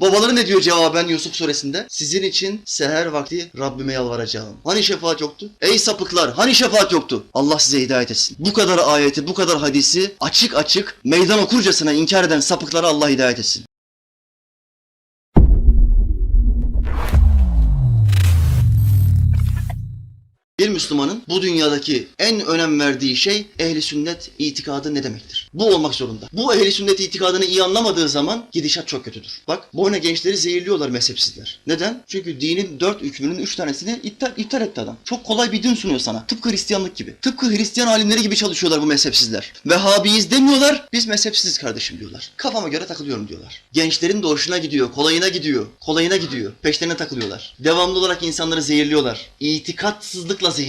Babaları ne diyor cevaben Yusuf suresinde? Sizin için seher vakti Rabbime yalvaracağım. Hani şefaat yoktu? Ey sapıklar hani şefaat yoktu? Allah size hidayet etsin. Bu kadar ayeti, bu kadar hadisi açık açık meydan okurcasına inkar eden sapıklara Allah hidayet etsin. Müslümanın bu dünyadaki en önem verdiği şey ehli sünnet itikadı ne demektir? Bu olmak zorunda. Bu ehli sünnet itikadını iyi anlamadığı zaman gidişat çok kötüdür. Bak boyuna gençleri zehirliyorlar mezhepsizler. Neden? Çünkü dinin dört hükmünün üç tanesini iptal, iptal etti adam. Çok kolay bir din sunuyor sana. Tıpkı Hristiyanlık gibi. Tıpkı Hristiyan alimleri gibi çalışıyorlar bu mezhepsizler. Vehhabiyiz demiyorlar. Biz mezhepsiziz kardeşim diyorlar. Kafama göre takılıyorum diyorlar. Gençlerin de hoşuna gidiyor. Kolayına gidiyor. Kolayına gidiyor. Peşlerine takılıyorlar. Devamlı olarak insanları zehirliyorlar. İtikatsızlıkla zehirliyorlar.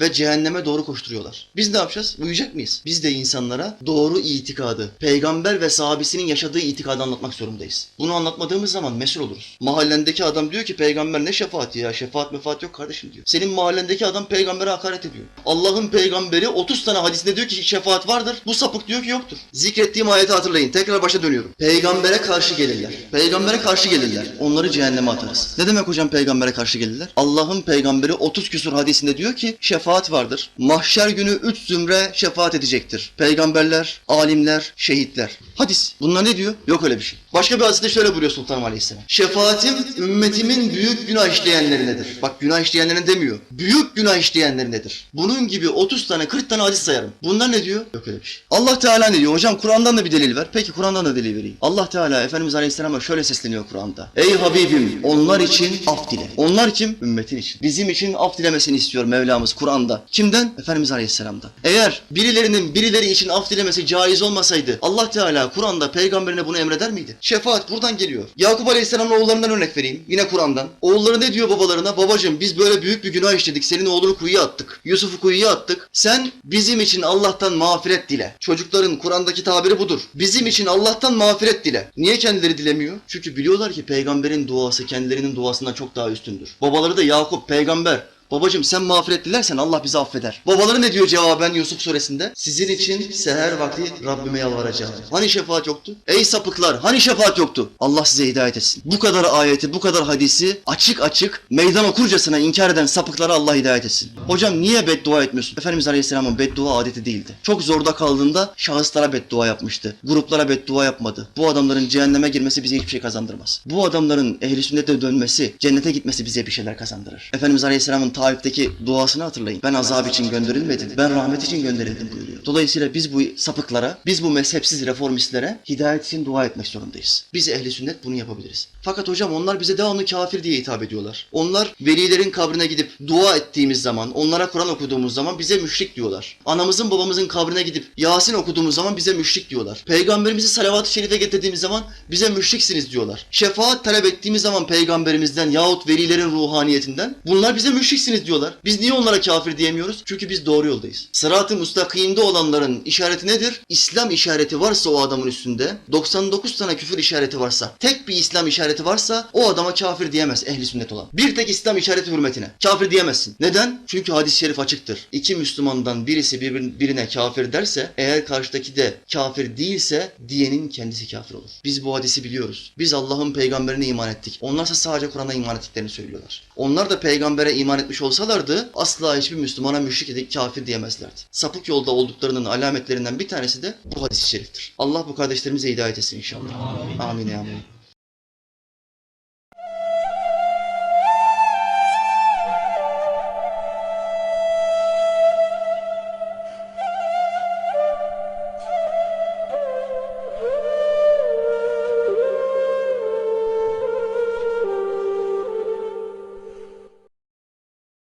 Ve cehenneme doğru koşturuyorlar. Biz ne yapacağız? Uyuyacak mıyız? Biz de insanlara doğru itikadı, peygamber ve sahabesinin yaşadığı itikadı anlatmak zorundayız. Bunu anlatmadığımız zaman mesul oluruz. Mahallendeki adam diyor ki peygamber ne şefaati ya? Şefaat mefaat yok kardeşim diyor. Senin mahallendeki adam peygambere hakaret ediyor. Allah'ın peygamberi 30 tane hadisinde diyor ki şefaat vardır. Bu sapık diyor ki yoktur. Zikrettiğim ayeti hatırlayın. Tekrar başa dönüyorum. Peygambere karşı gelirler. Peygambere karşı gelirler. Onları cehenneme atarız. Ne demek hocam peygambere karşı gelirler? Allah'ın peygamberi 30 küsur hadisinde diyor ki şefaat vardır. Mahşer günü 3 zümre şefaat edecektir. Peygamberler, alimler, şehitler. Hadis. Bunlar ne diyor? Yok öyle bir şey. Başka bir hadiste şöyle buyuruyor Sultan Aleyhisselam. Şefaatim ümmetimin büyük günah işleyenlerinedir. Bak günah işleyenlerine demiyor. Büyük günah işleyenlerinedir. Bunun gibi 30 tane 40 tane hadis sayarım. Bunlar ne diyor? Yok öyle bir şey. Allah Teala ne diyor? Hocam Kur'an'dan da bir delil ver. Peki Kur'an'dan da delil vereyim. Allah Teala Efendimiz Aleyhisselam'a şöyle sesleniyor Kur'an'da. Ey Habibim onlar için af dile. Onlar kim? Ümmetin için. Bizim için af dilemesini istiyor Mevlamız Kur'an'da. Kimden? Efendimiz Aleyhisselam'dan. Eğer birilerinin birileri için af dilemesi caiz olmasaydı Allah Teala Kur'an'da peygamberine bunu emreder miydi? Şefaat buradan geliyor. Yakup Aleyhisselam'ın oğullarından örnek vereyim. Yine Kur'an'dan. Oğulları ne diyor babalarına? Babacım biz böyle büyük bir günah işledik. Senin oğlunu kuyuya attık. Yusuf'u kuyuya attık. Sen bizim için Allah'tan mağfiret dile. Çocukların Kur'an'daki tabiri budur. Bizim için Allah'tan mağfiret dile. Niye kendileri dilemiyor? Çünkü biliyorlar ki peygamberin duası kendilerinin duasından çok daha üstündür. Babaları da Yakup peygamber. Babacım sen mağfiret dilersen Allah bizi affeder. Babaları ne diyor cevaben Yusuf suresinde? Sizin için seher vakti Rabbime yalvaracağım. Hani şefaat yoktu? Ey sapıklar hani şefaat yoktu? Allah size hidayet etsin. Bu kadar ayeti, bu kadar hadisi açık açık meydan okurcasına inkar eden sapıklara Allah hidayet etsin. Hocam niye beddua etmiyorsun? Efendimiz Aleyhisselam'ın beddua adeti değildi. Çok zorda kaldığında şahıslara beddua yapmıştı. Gruplara beddua yapmadı. Bu adamların cehenneme girmesi bize hiçbir şey kazandırmaz. Bu adamların ehli sünnete dönmesi, cennete gitmesi bize bir şeyler kazandırır. Efendimiz Aleyhisselam'ın Taif'teki duasını hatırlayın. Ben azap için gönderilmedim. Ben rahmet için gönderildim buyuruyor. Dolayısıyla biz bu sapıklara, biz bu mezhepsiz reformistlere hidayet için dua etmek zorundayız. Biz ehli sünnet bunu yapabiliriz. Fakat hocam onlar bize devamlı kafir diye hitap ediyorlar. Onlar velilerin kabrine gidip dua ettiğimiz zaman, onlara Kur'an okuduğumuz zaman bize müşrik diyorlar. Anamızın babamızın kabrine gidip Yasin okuduğumuz zaman bize müşrik diyorlar. Peygamberimizi salavat-ı şerife getirdiğimiz zaman bize müşriksiniz diyorlar. Şefaat talep ettiğimiz zaman peygamberimizden yahut velilerin ruhaniyetinden bunlar bize müşriksiniz diyorlar. Biz niye onlara kafir diyemiyoruz? Çünkü biz doğru yoldayız. Sırat-ı müstakimde olanların işareti nedir? İslam işareti varsa o adamın üstünde, 99 tane küfür işareti varsa, tek bir İslam işareti varsa o adama kafir diyemez ehli sünnet olan. Bir tek İslam işareti hürmetine. Kafir diyemezsin. Neden? Çünkü hadis-i şerif açıktır. İki Müslümandan birisi birbir- birine kafir derse, eğer karşıdaki de kafir değilse diyenin kendisi kafir olur. Biz bu hadisi biliyoruz. Biz Allah'ın peygamberine iman ettik. Onlarsa sadece Kur'an'a iman ettiklerini söylüyorlar. Onlar da peygambere iman etmiş olsalardı asla hiçbir Müslümana müşrik edip kafir diyemezlerdi. Sapık yolda olduklarının alametlerinden bir tanesi de bu hadis-i şeriftir. Allah bu kardeşlerimize hidayet etsin inşallah. Amin. Amin. Amin.